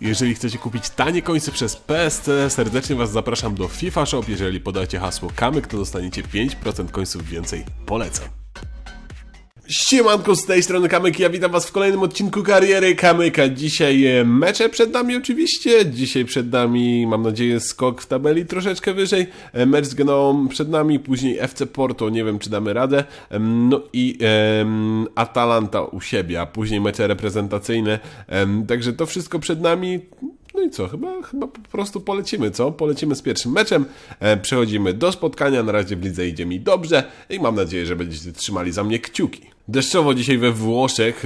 Jeżeli chcecie kupić tanie końce przez PSC, serdecznie Was zapraszam do FIFA Shop. Jeżeli podacie hasło kamyk, to dostaniecie 5% końców więcej. Polecam. Siemanko, z tej strony Kamyk, ja witam was w kolejnym odcinku kariery Kamyka. Dzisiaj e, mecze przed nami oczywiście, dzisiaj przed nami, mam nadzieję, skok w tabeli troszeczkę wyżej, E, mecz z Genoą przed nami, później FC Porto, nie wiem czy damy radę, no i em, Atalanta u siebie, a później mecze reprezentacyjne, Em, także to wszystko przed nami, no i co, chyba, chyba po prostu polecimy, co? Polecimy z pierwszym meczem, e, przechodzimy do spotkania, na razie w lidze idzie mi dobrze i mam nadzieję, że będziecie trzymali za mnie kciuki. Deszczowo dzisiaj we Włoszech,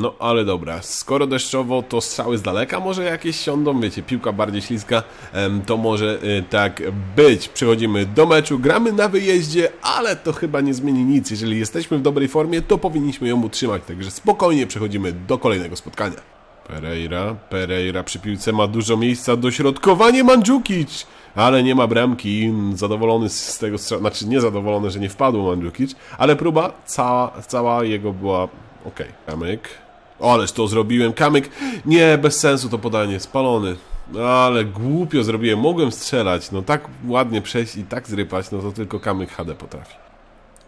no ale dobra, skoro deszczowo, to strzały z daleka może jakieś siądą, wiecie, piłka bardziej śliska, to może e, tak być. Przechodzimy do meczu, gramy na wyjeździe, ale to chyba nie zmieni nic. Jeżeli jesteśmy w dobrej formie, to powinniśmy ją utrzymać, także spokojnie przechodzimy do kolejnego spotkania. Pereira, Pereira przy piłce ma dużo miejsca, dośrodkowanie Mandzukic, ale nie ma bramki, zadowolony z tego strzału, znaczy niezadowolony, że nie wpadł Mandzukic, ale próba cała, cała jego była ok. Kamyk, o, ależ to zrobiłem, Kamyk, nie, bez sensu to podanie, spalony. Ale głupio zrobiłem, mogłem strzelać, no tak ładnie przejść i tak zrypać, no to tylko Kamyk HD potrafi.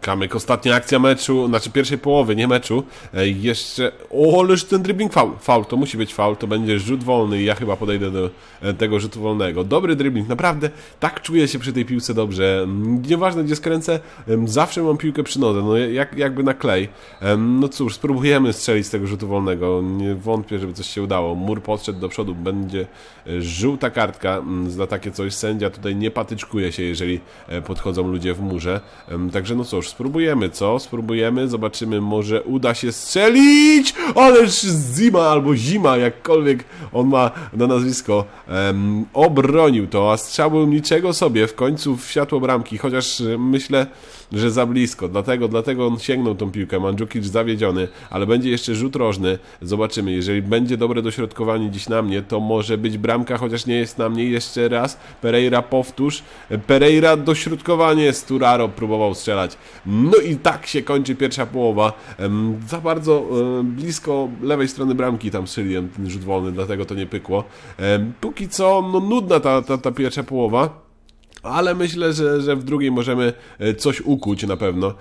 Kamyk, ostatnia akcja meczu, znaczy pierwszej połowy, nie meczu. E, jeszcze. O, ależ ten dribbling faul. Faul, to musi być faul, to będzie rzut wolny i ja chyba podejdę do e, tego rzutu wolnego. Dobry dribbling, naprawdę tak czuję się przy tej piłce dobrze. Nieważne gdzie skręcę, zawsze mam piłkę przy nodze, no jak, jakby na klej. No cóż, spróbujemy strzelić z tego rzutu wolnego. Nie wątpię, żeby coś się udało. Mur podszedł do przodu, będzie e, żółta kartka mm, za takie coś. Sędzia tutaj nie patyczkuje się, jeżeli podchodzą ludzie w murze. Także no cóż, spróbujemy, co? Spróbujemy, zobaczymy, może uda się strzelić! Ależ Zima albo Zima, jakkolwiek on ma na nazwisko, em, obronił to, a strzał był niczego sobie, w końcu w światło bramki, chociaż e, myślę, że za blisko, dlatego, dlatego on sięgnął tą piłkę, Mandzukic zawiedziony, ale będzie jeszcze rzut rożny, zobaczymy, jeżeli będzie dobre dośrodkowanie dziś na mnie, to może być bramka, chociaż nie jest na mnie, jeszcze raz, Pereira powtórz, Pereira dośrodkowanie, Sturaro próbował strzelać, no i tak się kończy pierwsza połowa, za bardzo e, blisko lewej strony bramki tam strzeliłem ten rzut wolny, dlatego to nie pykło, póki co, no nudna ta, ta, ta pierwsza połowa, ale myślę, że, że w drugiej możemy e, coś ukuć na pewno.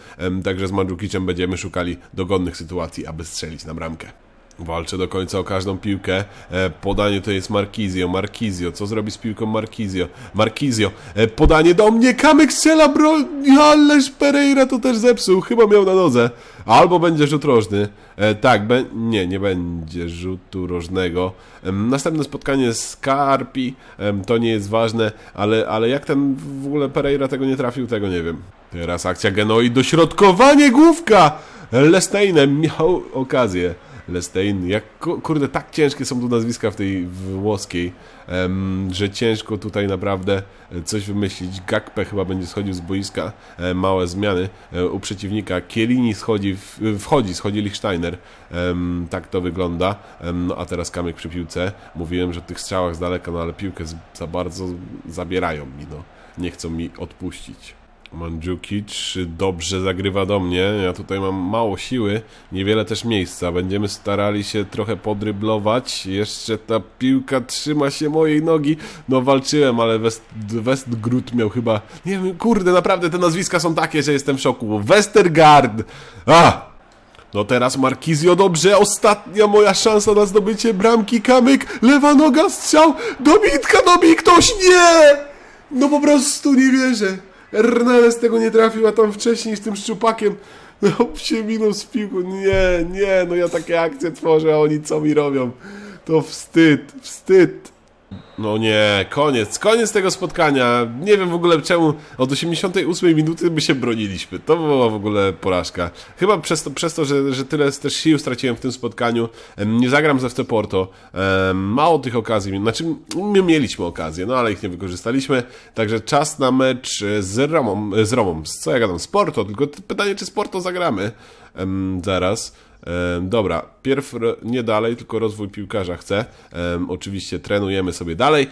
Także z Mandżukicem będziemy szukali dogodnych sytuacji, aby strzelić na bramkę. Walczę do końca o każdą piłkę. E, Podanie to jest Markizio. Markizio. Co zrobi z piłką Markizio? Markizio. E, Podanie do mnie. Kamek strzela, bro. Ależ Pereira to też zepsuł. Chyba miał na nodze. Albo będzie rzut rożny. E, tak, be... nie, nie będzie rzutu rożnego. Następne spotkanie z Karpi. To nie jest ważne, ale, ale jak ten w ogóle Pereira tego nie trafił, tego nie wiem. Teraz akcja Genoi. Dośrodkowanie główka! Lesteinem miał okazję. Lestein, jak ku- kurde, tak ciężkie są tu nazwiska w tej włoskiej, że ciężko tutaj naprawdę e, coś wymyślić. Gakpe chyba będzie schodził z boiska, e, małe zmiany e, u przeciwnika. Kielini schodzi, wchodzi, schodzi Lichsteiner, tak to wygląda. No a teraz Kamyk przy piłce. Mówiłem, że tych strzałach z daleka, no ale piłkę za bardzo zabierają mi, no. Nie chcą mi odpuścić. Mandzukic dobrze zagrywa do mnie. Ja tutaj mam mało siły, niewiele też miejsca. Będziemy starali się trochę podryblować. Jeszcze ta piłka trzyma się mojej nogi. No walczyłem, ale West, Westgrut miał chyba. Nie wiem, kurde, naprawdę te nazwiska są takie, że jestem w szoku. Westergaard! A! No teraz Markizio dobrze, ostatnia moja szansa na zdobycie bramki, kamyk, lewa noga, strzał, dobitka, dobi ktoś, nie! No po prostu nie wierzę. Hernandez tego nie trafił, a tam wcześniej z tym szczupakiem no, się minął z. Nie, nie, no ja takie akcje tworzę, a oni co mi robią? To wstyd, wstyd. No nie, koniec, koniec tego spotkania. Nie wiem w ogóle czemu od 88 minuty my się broniliśmy. To była w ogóle porażka. Chyba przez to, przez to że, że tyle też sił straciłem w tym spotkaniu. Nie zagram z FC Porto. Mało tych okazji, znaczy my mieliśmy okazję, no ale ich nie wykorzystaliśmy. Także czas na mecz z Romą, z Romą. Z Co ja gadam? Z Porto, tylko pytanie czy z Porto zagramy. Zaraz. E, Dobra, pierw nie dalej, tylko rozwój piłkarza chcę. Em, oczywiście trenujemy sobie dalej.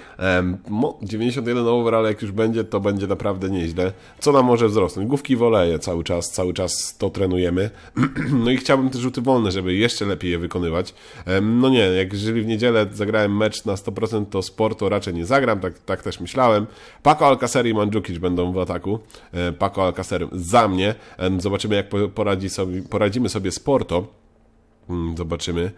Mo, 91 overall jak już będzie, to będzie naprawdę nieźle. Co nam może wzrosnąć? Główki woleje cały czas, cały czas to trenujemy. no i chciałbym te rzuty wolne, żeby jeszcze lepiej je wykonywać. Em, no nie, jak jeżeli w niedzielę zagrałem mecz na 100%, to sport to raczej nie zagram, tak, tak też myślałem. Paco Alcacer i Mandzukic będą w ataku. E, Paco Alcacer za mnie. Zobaczymy, jak po- poradzi sobie, poradzimy sobie z Porto. Mm, Zobaczymy,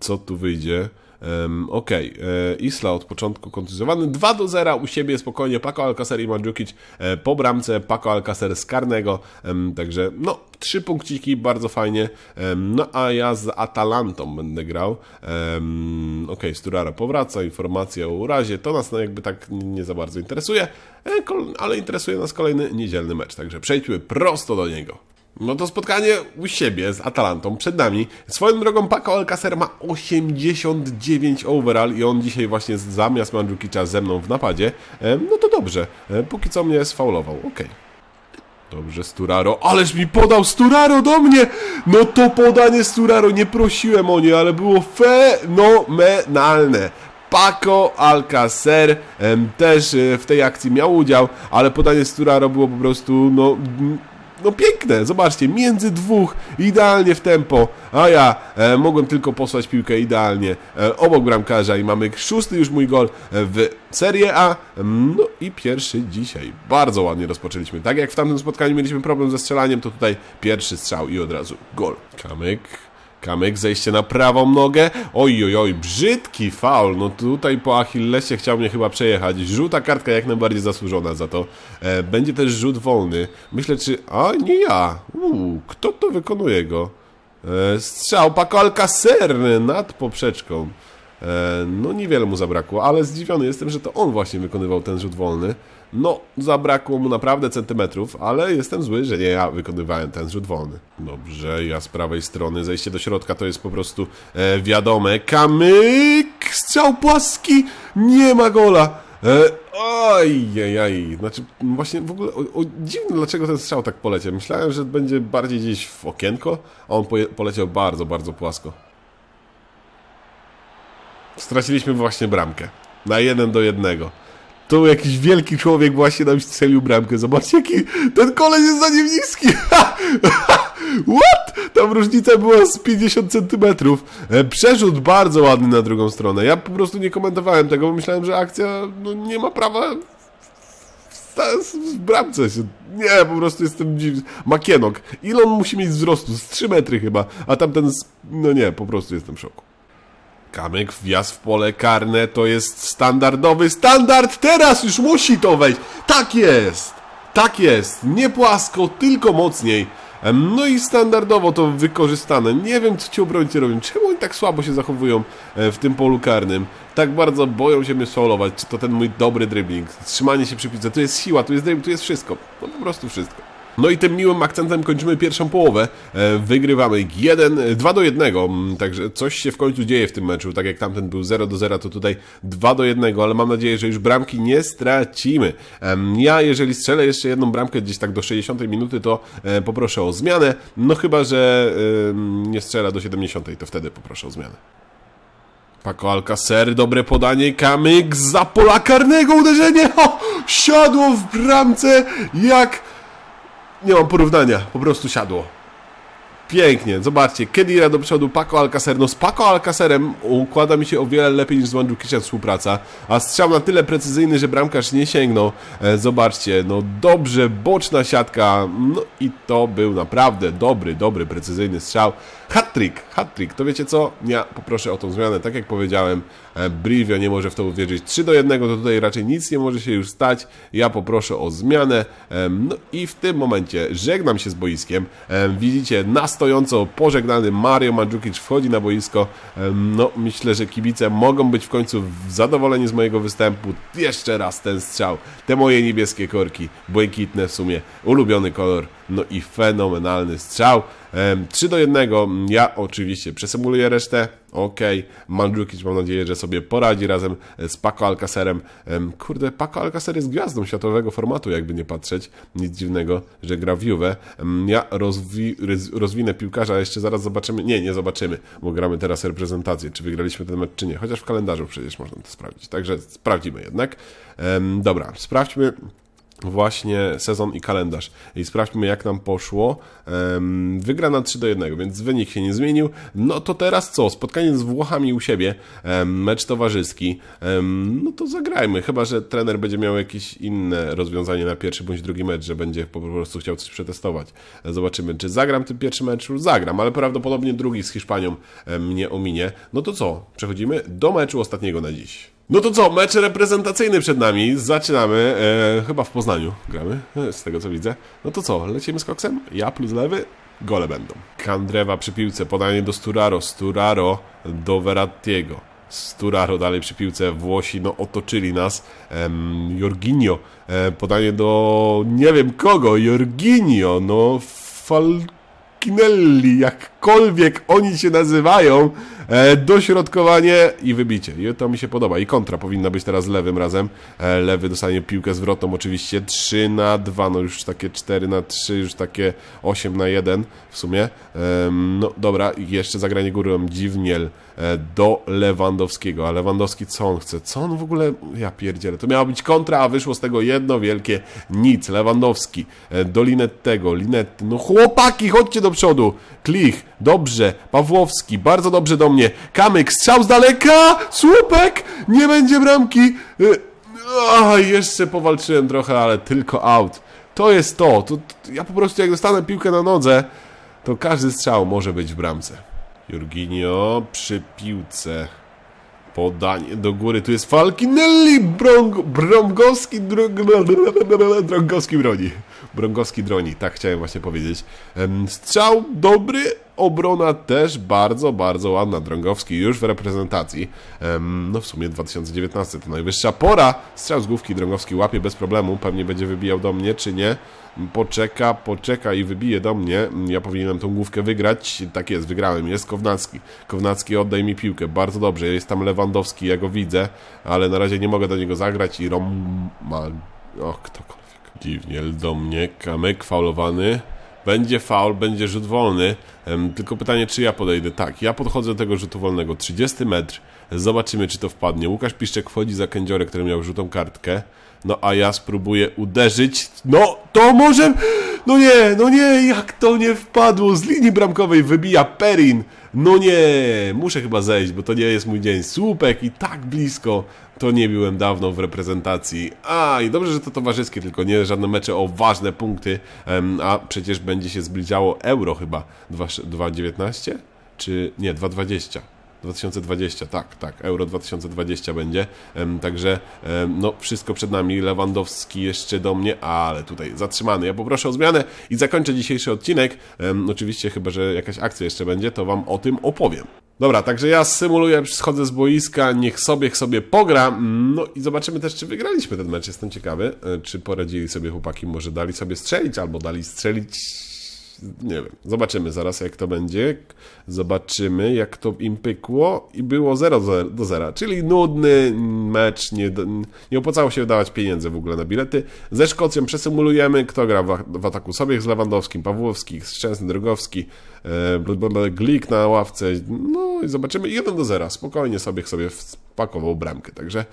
co tu wyjdzie. Em, Okej, e, Isla od początku kontuzjowany. 2 do 0 u siebie spokojnie. Paco Alcacer i Mandzukic e, po bramce. Paco Alcacer z karnego. Także, no, trzy punkciki, bardzo fajnie. No, a ja z Atalantą będę grał. Em, Okej, Sturara powraca. Informacja o urazie. To nas no, jakby tak nie za bardzo interesuje, e, ale interesuje nas kolejny niedzielny mecz. Także przejdźmy prosto do niego. No to spotkanie u siebie z Atalantą przed nami. Swoją drogą Paco Alcacer ma 89 overall i on dzisiaj właśnie zamiast Mandzukicza ze mną w napadzie. No to dobrze. E, Póki co mnie sfaulował. Okej. Dobrze, Sturaro. Ależ mi podał Sturaro do mnie! No to podanie Sturaro, nie prosiłem o nie, ale było fenomenalne. Paco Alcacer em, też e, w tej akcji miał udział, ale podanie Sturaro było po prostu, no, no piękne. Zobaczcie, między dwóch, idealnie w tempo, a ja e, mogłem tylko posłać piłkę idealnie e, obok bramkarza i mamy szósty już mój gol e, w Serie A. Em, No i pierwszy dzisiaj. Bardzo ładnie rozpoczęliśmy. Tak jak w tamtym spotkaniu mieliśmy problem ze strzelaniem, to tutaj pierwszy strzał i od razu gol. Kamyk. Kamyk, zejście na prawą nogę. Oj, oj, oj, brzydki faul. No tutaj po Achillesie chciał mnie chyba przejechać. Żółta kartka jak najbardziej zasłużona za to. E, będzie też rzut wolny. Myślę, czy... A, nie ja. Uuu, kto to wykonuje go? E, strzał Paco Alcacer nad poprzeczką. E, no niewiele mu zabrakło, ale zdziwiony jestem, że to on właśnie wykonywał ten rzut wolny. No, zabrakło mu naprawdę centymetrów, ale jestem zły, że nie ja wykonywałem ten rzut wolny. Dobrze, ja z prawej strony, zejście do środka to jest po prostu e, wiadome. Kamyk, strzał płaski, nie ma gola. E, oj, oj, oj, znaczy właśnie w ogóle o, o, dziwne dlaczego ten strzał tak poleciał. Myślałem, że będzie bardziej gdzieś w okienko, a on poleciał bardzo, bardzo płasko. Straciliśmy właśnie bramkę. Na jeden do jednego. Tu jakiś wielki człowiek właśnie nam strzelił bramkę. Zobaczcie, jaki ten koleś jest za nim niski. What? Tam różnica była z 50 centymetrów. E, Przerzut bardzo ładny na drugą stronę. Ja po prostu nie komentowałem tego, bo myślałem, że akcja no, nie ma prawa w, bramce się. Nie, po prostu jestem dziwny. Makienok. Ile musi mieć wzrostu? Z 3 metry chyba. A tamten, z... no nie, po prostu jestem w szoku. Kamyk, wjazd w pole karne to jest standardowy standard. Teraz już musi to wejść. Tak jest. Tak jest. Nie płasko, tylko mocniej. No i standardowo to wykorzystane. Nie wiem, co ci obrońcy robią. Czemu oni tak słabo się zachowują e, w tym polu karnym? Tak bardzo boją się mnie solować. Czy to ten mój dobry dribbling? Trzymanie się przy piłce. Tu jest siła, tu jest dribbling, tu jest wszystko. No po prostu wszystko. No i tym miłym akcentem kończymy pierwszą połowę. E, Wygrywamy 1, 2 do 1, mm, także coś się w końcu dzieje w tym meczu. Tak jak tamten był 0 do 0, to tutaj 2 do 1, ale mam nadzieję, że już bramki nie stracimy. Ja, jeżeli strzelę jeszcze jedną bramkę gdzieś tak do 60 minuty, to e, poproszę o zmianę. No chyba, że nie strzela do 70, to wtedy poproszę o zmianę. Paco Alcacer, dobre podanie, kamyk za pola karnego, uderzenie, o, siadło w bramce, jak, nie mam porównania, po prostu siadło. Pięknie, zobaczcie, Kedira do przodu, Paco Alcacer, no z Paco Alcacerem układa mi się o wiele lepiej niż z Mandzukiczem współpraca, a strzał na tyle precyzyjny, że bramkarz nie sięgnął, e, zobaczcie, no dobrze, boczna siatka, no i to był naprawdę dobry, dobry, precyzyjny strzał, hat-trick, hat-trick, to wiecie co, ja poproszę o tą zmianę, tak jak powiedziałem, e, Brivio nie może w to uwierzyć, 3 do 1 to tutaj raczej nic nie może się już stać, ja poproszę o zmianę, no i w tym momencie żegnam się z boiskiem, Em, widzicie, na stojąco pożegnany Mario Mandzukic wchodzi na boisko, no myślę, że kibice mogą być w końcu zadowoleni z mojego występu, jeszcze raz ten strzał, te moje niebieskie korki, błękitne w sumie, ulubiony kolor, no i fenomenalny strzał, Em, 3 do 1, ja oczywiście przesymuluję resztę, okej. Mandzukic mam nadzieję, że sobie poradzi razem z Paco Alcacerem. Em, Kurde, Paco Alcacer jest gwiazdą światowego formatu, jakby nie patrzeć. Nic dziwnego, że gra w Juve. Ja rozwi roz- rozwinę piłkarza, jeszcze zaraz zobaczymy. Nie, nie zobaczymy, bo gramy teraz reprezentację, czy wygraliśmy ten mecz, czy nie. Chociaż w kalendarzu przecież można to sprawdzić. Także sprawdzimy jednak. Dobra, sprawdźmy właśnie sezon i kalendarz. I sprawdźmy, jak nam poszło. Em, Wygrana 3 do 1, więc wynik się nie zmienił. No to teraz co? Spotkanie z Włochami u siebie, mecz towarzyski. No to zagrajmy, chyba że trener będzie miał jakieś inne rozwiązanie na pierwszy bądź drugi mecz, że będzie po prostu chciał coś przetestować. Zobaczymy, czy zagram ten pierwszy mecz. Zagram, ale prawdopodobnie drugi z Hiszpanią mnie ominie. No to co? Przechodzimy do meczu ostatniego na dziś. No to co, mecz reprezentacyjny przed nami. Zaczynamy. E, chyba w Poznaniu gramy, e, z tego co widzę. No to co, lecimy z koksem? Ja plus lewy. Gole będą. Kandrewa przy piłce, podanie do Sturaro. Sturaro do Verrattiego. Sturaro dalej przy piłce. Włosi no otoczyli nas. Em, Jorginho. E, podanie do nie wiem kogo. Jorginho. No Fal... Kinelli, jakkolwiek oni się nazywają, e, dośrodkowanie i wybicie. I to mi się podoba. I kontra powinna być teraz lewym razem. E, lewy dostanie piłkę zwrotną oczywiście 3 na 2, no już takie 4 na 3, już takie 8 na 1 w sumie. Em, no dobra, jeszcze zagranie górą Dziwniel e, do Lewandowskiego. A Lewandowski co on chce? Co on w ogóle... Ja pierdzielę. To miała być kontra, a wyszło z tego jedno wielkie nic. Lewandowski e, do Linettego. Linetty. No chłopaki, chodźcie do przodu. Klich. Dobrze. Pawłowski. Bardzo dobrze do mnie. Kamyk. Strzał z daleka. Słupek. Nie będzie bramki. E, a, jeszcze powalczyłem trochę, ale tylko out. To jest to. to, ja po prostu jak dostanę piłkę na nodze, to każdy strzał może być w bramce. Jurginio przy piłce. Podanie do góry. Tu jest Falkinelli. Brong, Brągowski. Drągowski broni. Brągowski droni. Tak chciałem właśnie powiedzieć. Strzał dobry. Obrona też bardzo, bardzo ładna. Drągowski już w reprezentacji. No w sumie 2019 to najwyższa pora. Strzał z główki Drągowski łapie bez problemu. Pewnie będzie wybijał do mnie, czy nie. Poczeka, poczeka i wybije do mnie. Ja powinienem tą główkę wygrać. Tak jest, wygrałem. Jest Kownacki. Kownacki, oddaj mi piłkę. Bardzo dobrze. Jest tam Lewandowski, ja go widzę, ale na razie nie mogę do niego zagrać i Roma... O, ktokolwiek. Dziwniel do mnie. Kamek faulowany. Będzie faul, będzie rzut wolny. Tylko pytanie, czy ja podejdę. Tak, ja podchodzę do tego rzutu wolnego. 30 metr. Zobaczymy, czy to wpadnie. Łukasz Piszczek wchodzi za kędziorę, który miał żółtą kartkę. No a ja spróbuję uderzyć. No to może. No nie, no nie, jak to nie wpadło. Z linii bramkowej wybija Perin. No nie, muszę chyba zejść, bo to nie jest mój dzień. Słupek i tak blisko. To nie byłem dawno w reprezentacji. A i dobrze, że to towarzyskie, tylko nie żadne mecze o ważne punkty. A przecież będzie się zbliżało euro chyba 2,19? Czy nie, 2,20. 2020, tak, tak, Euro 2020 będzie, także no wszystko przed nami, Lewandowski jeszcze do mnie, ale tutaj zatrzymany, ja poproszę o zmianę i zakończę dzisiejszy odcinek, oczywiście chyba, że jakaś akcja jeszcze będzie, to Wam o tym opowiem. Dobra, także ja symuluję, schodzę z boiska, niech sobie, sobie pogra, no i zobaczymy też, czy wygraliśmy ten mecz, jestem ciekawy, e, czy poradzili sobie chłopaki, może dali sobie strzelić, albo dali strzelić nie wiem, zobaczymy zaraz jak to będzie. Zobaczymy jak to im pykło i było 0 do 0, czyli nudny mecz, nie, nie opłacało się wydawać pieniędzy w ogóle na bilety. Ze Szkocją przesymulujemy, kto gra w, w ataku sobie z Lewandowskim, Pawłowski, Szczęsny, Drogowski, e, Glik na ławce, no i zobaczymy 1 do 0, spokojnie sobie sobie wpakował bramkę, także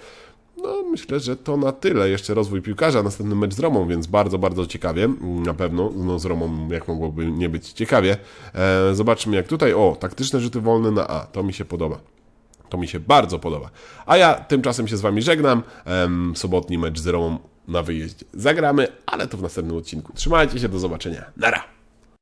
myślę, że to na tyle. Jeszcze rozwój piłkarza, następny mecz z Romą, więc bardzo, bardzo ciekawie. Na pewno, no z Romą jak mogłoby nie być ciekawie. E, zobaczmy jak tutaj, o, taktyczne rzuty wolne na A, to mi się podoba. To mi się bardzo podoba. A ja tymczasem się z Wami żegnam. Sobotni mecz z Romą na wyjeździe zagramy, ale to w następnym odcinku. Trzymajcie się, do zobaczenia. Nara!